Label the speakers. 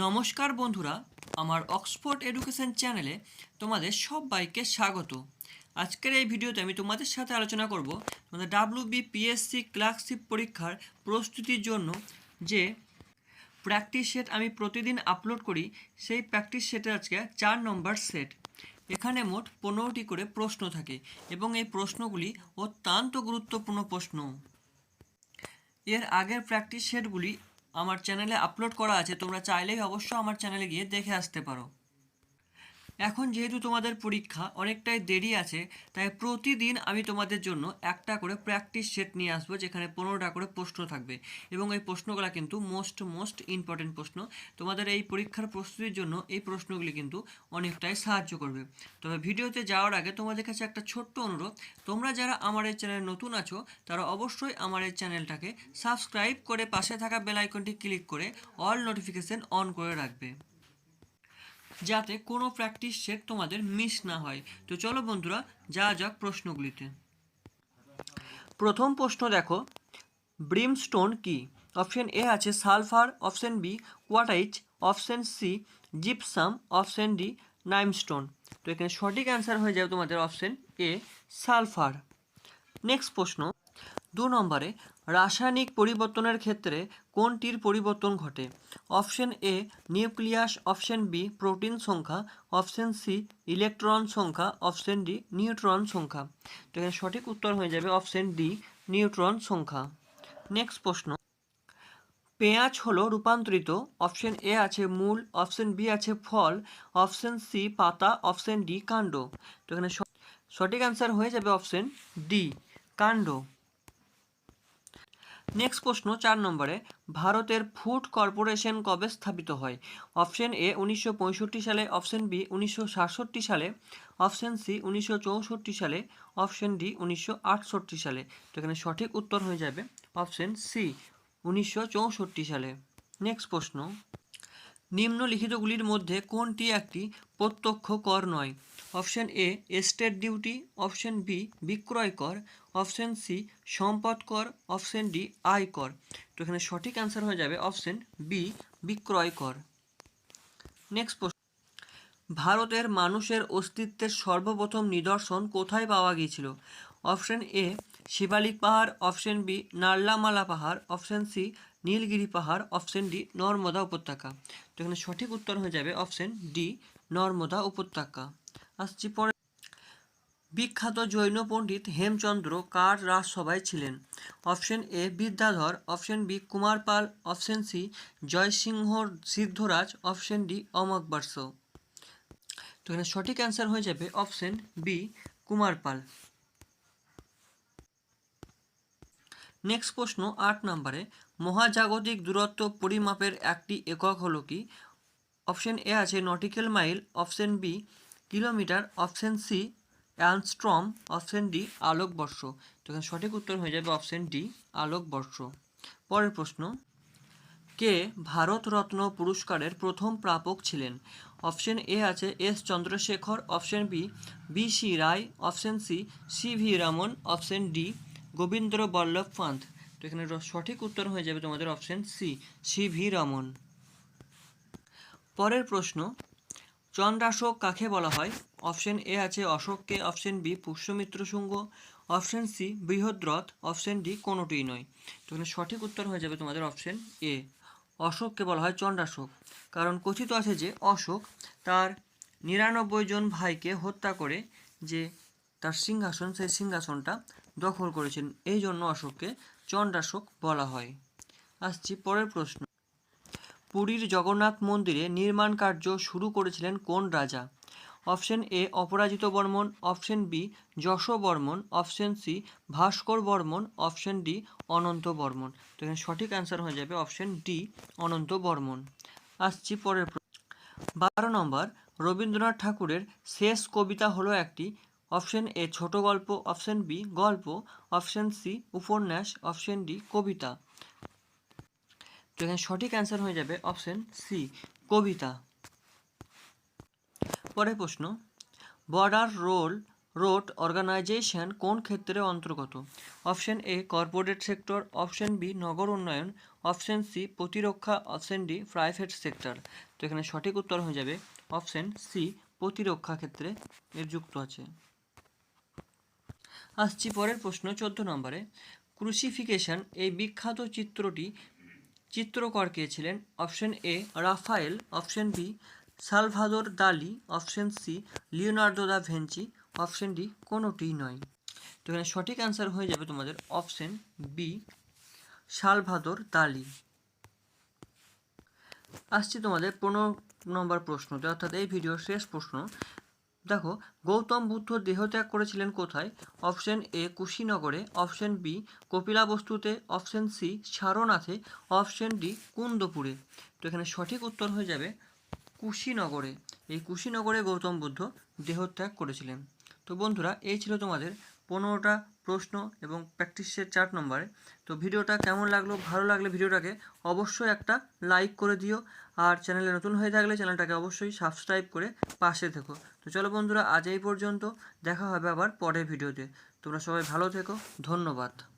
Speaker 1: নমস্কার বন্ধুরা, আমার অক্সফোর্ড এডুকেশন চ্যানেলে তোমাদের সবাইকে স্বাগত। আজকের এই ভিডিওতে আমি তোমাদের সাথে আলোচনা করব তোমাদের ডাব্লিউ বি পিএসসি ক্লার্কশিপ পরীক্ষার প্রস্তুতির জন্য যে প্র্যাকটিস সেট আমি প্রতিদিন আপলোড করি, সেই প্র্যাকটিস সেটে আজকে চার নম্বর সেট এখানে মোট পনেরোটি করে প্রশ্ন থাকে এবং এই প্রশ্নগুলি অত্যন্ত গুরুত্বপূর্ণ প্রশ্ন। এর আগের প্র্যাকটিস সেটগুলি আমার চ্যানেলে আপলোড করা আছে তোমরা চাইলেই অবশ্য আমার চ্যানেলে গিয়ে দেখে আসতে পারো। এখন যেহেতু তোমাদের পরীক্ষা অনেকটাই দেরি আছে, তাই প্রতিদিন আমি তোমাদের জন্য একটা করে প্র্যাকটিস সেট নিয়ে আসব যেখানে পনেরোটা করে প্রশ্ন থাকবে। এবং এই প্রশ্নগুলো কিন্তু মোস্ট মোস্ট ইম্পর্টেন্ট প্রশ্ন। তোমাদের এই পরীক্ষার প্রস্তুতির জন্য এই প্রশ্নগুলি কিন্তু অনেকটাই সাহায্য করবে। তবে ভিডিওতে যাওয়ার আগে তোমাদের কাছে একটা ছোট্ট অনুরোধ। তোমরা যারা আমার এই চ্যানেলে নতুন আছো, তারা অবশ্যই আমার এই চ্যানেলটাকে সাবস্ক্রাইব করে পাশে থাকা বেল আইকনটি ক্লিক করে অল নোটিফিকেশন অন করে রাখবে। যাতে কোনো প্র্যাকটিস সেট তোমাদের মিস না হয়। তো চলো বন্ধুরা যা যাক প্রশ্নগুলিতে। প্রথম প্রশ্ন দেখো ব্রিমস্টোন কি? অপশন এ আছে sulphur option B কোয়াটাইচ option C gypsum option D limestone তো এখানে সঠিক অ্যান্সার হয়ে যাবে তোমাদের অপশন এ সালফার নেক্সট প্রশ্ন দু নম্বরে, রাসায়নিক পরিবর্তনের ক্ষেত্রে কোনটির পরিবর্তন ঘটে? Option A, nucleus. Option B, protein সংখ্যা। অপশন সি, ইলেকট্রন সংখ্যা। অপশন ডি, নিউট্রন সংখ্যা। তো এখানে সঠিক উত্তর হয়ে যাবে অপশন ডি, নিউট্রন সংখ্যা। নেক্সট প্রশ্ন। পেঁয়াজ হলো রূপান্তরিত। অপশন এ আছে মূল। অপশন বি আছে ফল। অপশন সি পাতা। অপশন ডি কাণ্ড। তো এখানে সঠিক অ্যান্সার হয়ে যাবে অপশন ডি, কাণ্ড। নেক্সট প্রশ্ন, চার নম্বরে, ভারতের ফুড কর্পোরেশন কবে স্থাপিত হয়? অপশন এ উনিশশো পঁয়ষট্টি সালে, অপশন বি উনিশশো সাতষট্টি সালে, অপশন সি উনিশশো চৌষট্টি সালে, অপশন ডি উনিশশো আটষট্টি সালে। তো এখানে সঠিক উত্তর হয়ে যাবে অপশন সি উনিশশো চৌষট্টি সালে। নেক্সট প্রশ্ন নিম্নলিখিতগুলির মধ্যে কোনটি একটি প্রত্যক্ষ কর নয়? Option A estate duty option B বিক্রয় কর অপশন সি সম্পদ কর অপশন ডি আয় কর তো এখানে সঠিক অ্যান্সার হয়ে যাবে অপশন বি বিক্রয় কর নেক্সট প্রশ্ন। ভারতের মানুষের অস্তিত্বের সর্বপ্রথম নিদর্শন কোথায় পাওয়া গিয়েছিল? অপশন এ শিবালিক পাহাড়, অপশন বি নাল্লামালা পাহাড়, অপশন সি, নীলগিরি পাহাড়, অপশন ডি, নর্মদা উপত্যকা। তো এখানে সঠিক উত্তর হয়ে যাবে অপশন ডি, নর্মদা উপত্যকা। আসছি পরে বিখ্যাত জৈন পণ্ডিত হেমচন্দ্র কার রাজসভায় ছিলেন? Option A, Vidyadhar, option B, Kumar Pal, option C, Jaysingh Siddharaj, option D Amoghavarsha তো এখানে সঠিক অ্যান্সার হয়ে যাবে অপশন বি, কুমার নেক্সট প্রশ্ন আট নম্বরে, মহাজাগতিক দূরত্ব পরিমাপের একটি একক হলো কি? অপশন এ আছে nautical mile, option B kilometre, option C angstrom option D আলোকবর্ষ। তো এখানে সঠিক উত্তর হয়ে যাবে অপশন ডি আলোকবর্ষ। পরের প্রশ্ন, কে ভারতরত্ন পুরস্কারের প্রথম প্রাপক ছিলেন? অপশন এ আছে S Chandrasekhar, option B B C Roy, option C C V Raman, option D Govind Ballabh Pant. তো এখানে সঠিক উত্তর হয়ে যাবে তোমাদের option C C V Raman পরের প্রশ্ন, চন্দ্রাশোক কাকে বলা হয়? অপশন এ আছে অশোককে option B Pushyamitra Shunga option C Brihadratha option D কোনোটিই নয়। তো এখানে সঠিক উত্তর হয়ে যাবে তোমাদের অপশন এ অশোককে বলা হয় চন্দ্রাশোক। কারণ কথিত আছে যে অশোক তার নিরানব্বই জন ভাইকে হত্যা করে যে তার সিংহাসন, সেই সিংহাসনটা দখল করেছেন। এই জন্য অশোককে চন্দ্রাশোক বলা হয়। আসছি পরের প্রশ্ন। পুরীর জগন্নাথ মন্দিরে নির্মাণ কার্য শুরু করেছিলেন কোন রাজা? Option A, Aparajita Varman. Option B, Yash Varman. Option C, Bhaskar Varman. Option D, Ananta Varman. তো এখানে সঠিক অ্যান্সার হয়ে যাবে অপশন ডি, অনন্ত বর্মন। আসছি পরের প্র- বারো নম্বর, রবীন্দ্রনাথ ঠাকুরের শেষ কবিতা হলো একটি অপশন এ ছোট গল্প, অপশন বি গল্প, অপশন সি উপন্যাস, অপশন ডি কবিতা। তো এখানে সঠিক অ্যান্সার হয়ে যাবে অপশন সি, কবিতা। পরের প্রশ্ন, বর্ডার রোল রোড অর্গানাইজেশন কোন ক্ষেত্রে অন্তর্গত? Option A corporate sector, option B নগর উন্নয়ন, অপশন সি প্রতিরক্ষা, অপশন ডি প্রাইভেট সেক্টর। তো এখানে সঠিক উত্তর হয়ে যাবে অপশন সি প্রতিরক্ষা ক্ষেত্রে এর যুক্ত আছে। আসছি পরের প্রশ্ন, চোদ্দ নম্বরে। ক্রুসিফিকেশন, এই বিখ্যাত চিত্রটি চিত্রকর কে ছিলেন? Option A, Raphael, option B, Salvador Dali, option C, Leonardo da Vinci, option D কোনোটিই নয়। তো এখানে সঠিক অ্যান্সার হয়ে যাবে তোমাদের অপশন বি, সালভাদোর দালি। আসছি তোমাদের পনেরো নম্বর প্রশ্নতে, অর্থাৎ এই ভিডিওর শেষ প্রশ্ন। দেখো, গৌতম বুদ্ধ দেহত্যাগ করেছিলেন কোথায়? অপশন এ কুশীনগরে। অপশন বি কপিলাবস্তুতে। অপশন সি সারনাথে। অপশন ডি কুন্দপুরে। তো এখানে সঠিক উত্তর হয়ে যাবে কুশীনগরে। এই কুশীনগরে গৌতম বুদ্ধ দেহত্যাগ করেছিলেন। তো বন্ধুরা, এই ছিল তোমাদের পনেরোটা প্রশ্ন এবং প্র্যাকটিসের চার নম্বরে। তো ভিডিওটা কেমন লাগল, ভালো লাগলে ভিডিওটাকে অবশ্যই একটা লাইক করে দিও। আর চ্যানেলে নতুন হয়ে থাকলে চ্যানেলটাকে অবশ্যই সাবস্ক্রাইব করে পাশে থেকো। তো চলো বন্ধুরা, আজ এই পর্যন্ত। দেখা হবে আবার পরের ভিডিওতে। তোমরা সবাই ভালো থেকো। ধন্যবাদ।